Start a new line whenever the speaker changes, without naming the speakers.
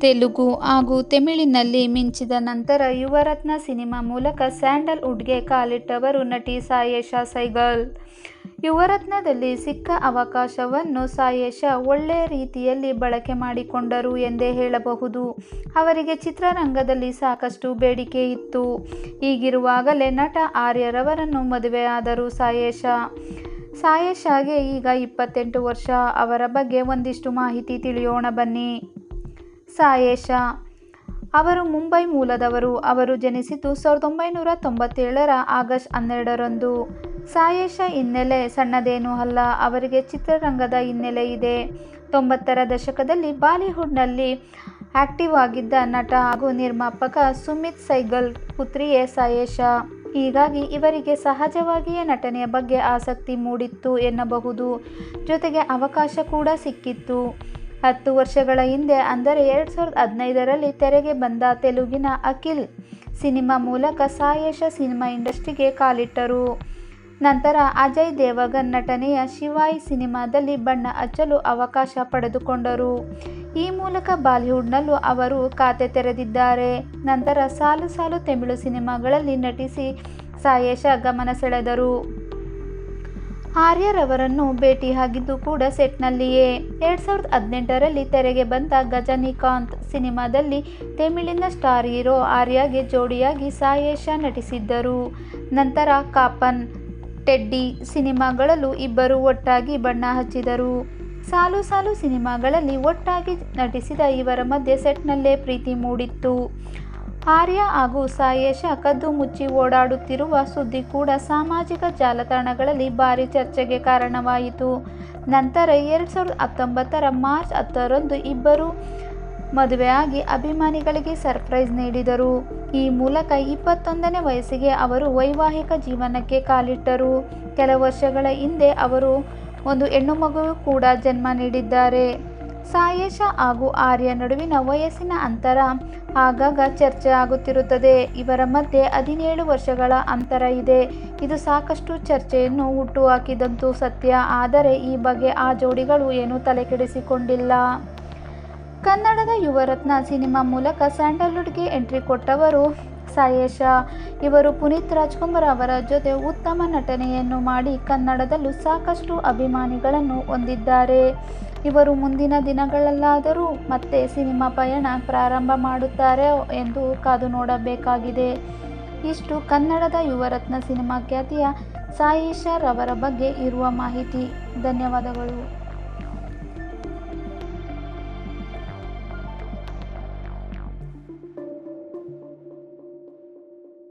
ತೆಲುಗು ಹಾಗೂ ತಮಿಳಿನಲ್ಲಿ ಮಿಂಚಿದ ನಂತರ ಯುವರತ್ನ ಸಿನಿಮಾ ಮೂಲಕ ಸ್ಯಾಂಡಲ್ವುಡ್ಗೆ ಕಾಲಿಟ್ಟವರು ನಟಿ ಸಾಯೇಶ ಸೈಗಲ್. ಯುವರತ್ನದಲ್ಲಿ ಸಿಕ್ಕ ಅವಕಾಶವನ್ನು ಸಾಯೇಶ ಒಳ್ಳೆಯ ರೀತಿಯಲ್ಲಿ ಬಳಕೆ ಮಾಡಿಕೊಂಡರು ಎಂದೇ ಹೇಳಬಹುದು. ಅವರಿಗೆ ಚಿತ್ರರಂಗದಲ್ಲಿ ಸಾಕಷ್ಟು ಬೇಡಿಕೆ ಇತ್ತು. ಹೀಗಿರುವಾಗಲೇ ನಟ ಆರ್ಯರವರನ್ನು ಮದುವೆಯಾದರು ಸಾಯೇಶ ಸಾಯೇಶಾಗೆ ಈಗ ಇಪ್ಪತ್ತೆಂಟು ವರ್ಷ. ಅವರ ಬಗ್ಗೆ ಒಂದಿಷ್ಟು ಮಾಹಿತಿ ತಿಳಿಯೋಣ ಬನ್ನಿ. ಸಾಯೇಶಾ ಅವರು ಮುಂಬೈ ಮೂಲದವರು. ಅವರು ಜನಿಸಿದ್ದು ಸಾವಿರದ ಒಂಬೈನೂರ ತೊಂಬತ್ತೇಳರ ಆಗಸ್ಟ್ ಹನ್ನೆರಡರಂದು. ಸಾಯೇಶ ಹಿನ್ನೆಲೆ ಸಣ್ಣದೇನೂ ಅಲ್ಲ. ಅವರಿಗೆ ಚಿತ್ರರಂಗದ ಹಿನ್ನೆಲೆ ಇದೆ. ತೊಂಬತ್ತರ ದಶಕದಲ್ಲಿ ಬಾಲಿವುಡ್ನಲ್ಲಿ ಆಕ್ಟಿವ್ ಆಗಿದ್ದ ನಟ ಹಾಗೂ ನಿರ್ಮಾಪಕ ಸುಮಿತ್ ಸೈಗಲ್ ಪುತ್ರಿಯೇ ಸಾಯೇಶ ಹೀಗಾಗಿ ಇವರಿಗೆ ಸಹಜವಾಗಿಯೇ ನಟನೆಯ ಬಗ್ಗೆ ಆಸಕ್ತಿ ಮೂಡಿತ್ತು ಎನ್ನಬಹುದು. ಜೊತೆಗೆ ಅವಕಾಶ ಕೂಡ ಸಿಕ್ಕಿತ್ತು. ಹತ್ತು ವರ್ಷಗಳ ಹಿಂದೆ, ಅಂದರೆ ಎರಡು ಸಾವಿರದ ಹದಿನೈದರಲ್ಲಿ ತೆರೆಗೆ ಬಂದ ತೆಲುಗಿನ ಅಖಿಲ್ ಸಿನಿಮಾ ಮೂಲಕ ಸಾಯೇಶ ಸಿನಿಮಾ ಇಂಡಸ್ಟ್ರಿಗೆ ಕಾಲಿಟ್ಟರು. ನಂತರ ಅಜಯ್ ದೇವಗನ್ ನಟನೆಯ ಶಿವಾಯಿ ಸಿನಿಮಾದಲ್ಲಿ ಬಣ್ಣ ಹಚ್ಚಲು ಅವಕಾಶ ಪಡೆದುಕೊಂಡರು. ಈ ಮೂಲಕ ಬಾಲಿವುಡ್ನಲ್ಲೂ ಅವರು ಖಾತೆ ತೆರೆದಿದ್ದಾರೆ. ನಂತರ ಸಾಲು ಸಾಲು ತಮಿಳು ಸಿನಿಮಾಗಳಲ್ಲಿ ನಟಿಸಿ ಸಾಯೇಶ ಗಮನ ಸೆಳೆದರು. ಆರ್ಯರವರನ್ನು ಭೇಟಿಯಾಗಿದ್ದು ಕೂಡ ಸೆಟ್ನಲ್ಲಿಯೇ. ಎರಡ್ ಸಾವಿರದ ಹದಿನೆಂಟರಲ್ಲಿ ತೆರೆಗೆ ಬಂದ ಗಜನಿಕಾಂತ್ ಸಿನಿಮಾದಲ್ಲಿ ತಮಿಳಿನ ಸ್ಟಾರ್ ಹೀರೋ ಆರ್ಯಗೆ ಜೋಡಿಯಾಗಿ ಸಾಯೇಶ ನಟಿಸಿದ್ದರು. ನಂತರ ಕಾಪನ್, ಟೆಡ್ಡಿ ಸಿನಿಮಾಗಳಲ್ಲೂ ಇಬ್ಬರು ಒಟ್ಟಾಗಿ ಬಣ್ಣ ಹಚ್ಚಿದರು. ಸಾಲು ಸಾಲು ಸಿನಿಮಾಗಳಲ್ಲಿ ಒಟ್ಟಾಗಿ ನಟಿಸಿದ ಇವರ ಮಧ್ಯೆ ಸೆಟ್ನಲ್ಲೇ ಪ್ರೀತಿ ಮೂಡಿತ್ತು. ಆರ್ಯ ಹಾಗೂ ಸಾಯೇಶ ಕದ್ದು ಮುಚ್ಚಿ ಓಡಾಡುತ್ತಿರುವ ಸುದ್ದಿ ಕೂಡ ಸಾಮಾಜಿಕ ಜಾಲತಾಣಗಳಲ್ಲಿ ಭಾರಿ ಚರ್ಚೆಗೆ ಕಾರಣವಾಯಿತು. ನಂತರ ಎರಡು ಸಾವಿರದ ಹತ್ತೊಂಬತ್ತರ ಮಾರ್ಚ್ ಹತ್ತರಂದು ಇಬ್ಬರು ಮದುವೆಯಾಗಿ ಅಭಿಮಾನಿಗಳಿಗೆ ಸರ್ಪ್ರೈಸ್ ನೀಡಿದರು. ಈ ಮೂಲಕ ಇಪ್ಪತ್ತೊಂದನೇ ವಯಸ್ಸಿಗೆ ಅವರು ವೈವಾಹಿಕ ಜೀವನಕ್ಕೆ ಕಾಲಿಟ್ಟರು. ಕೆಲ ವರ್ಷಗಳ ಹಿಂದೆ ಅವರು ಒಂದು ಹೆಣ್ಣುಮಗುವಿಗೂ ಕೂಡ ಜನ್ಮ ನೀಡಿದ್ದಾರೆ. ಸಾಯೇಶಾ ಹಾಗೂ ಆರ್ಯ ನಡುವಿನ ವಯಸ್ಸಿನ ಅಂತರ ಆಗಾಗ ಚರ್ಚೆ ಆಗುತ್ತಿರುತ್ತದೆ. ಇವರ ಮಧ್ಯೆ ಹದಿನೇಳು ವರ್ಷಗಳ ಅಂತರ ಇದೆ. ಇದು ಸಾಕಷ್ಟು ಚರ್ಚೆಯನ್ನು ಹುಟ್ಟುಹಾಕಿದಂತೂ ಸತ್ಯ. ಆದರೆ ಈ ಬಗ್ಗೆ ಆ ಜೋಡಿಗಳು ಏನೂ ತಲೆಕೆಡಿಸಿಕೊಂಡಿಲ್ಲ. ಕನ್ನಡದ ಯುವರತ್ನ ಸಿನಿಮಾ ಮೂಲಕ ಸ್ಯಾಂಡಲ್ವುಡ್ಗೆ ಎಂಟ್ರಿ ಕೊಟ್ಟವರು ಸಾಯೇಶಾ. ಇವರು ಪುನೀತ್ ರಾಜ್ಕುಮಾರ್ ಅವರ ಜೊತೆ ಉತ್ತಮ ನಟನೆಯನ್ನು ಮಾಡಿ ಕನ್ನಡದಲ್ಲೂ ಸಾಕಷ್ಟು ಅಭಿಮಾನಿಗಳನ್ನು ಹೊಂದಿದ್ದಾರೆ. ಇವರು ಮುಂದಿನ ದಿನಗಳಲ್ಲಾದರೂ ಮತ್ತೆ ಸಿನಿಮಾ ಪಯಣ ಪ್ರಾರಂಭ ಮಾಡುತ್ತಾರೆ ಎಂದು ಕಾದು ನೋಡಬೇಕಾಗಿದೆ. ಇಷ್ಟು ಕನ್ನಡದ ಯುವರತ್ನ ಸಿನಿಮಾ ಖ್ಯಾತಿಯ ಅವರ ಬಗ್ಗೆ ಇರುವ ಮಾಹಿತಿ. ಧನ್ಯವಾದಗಳು.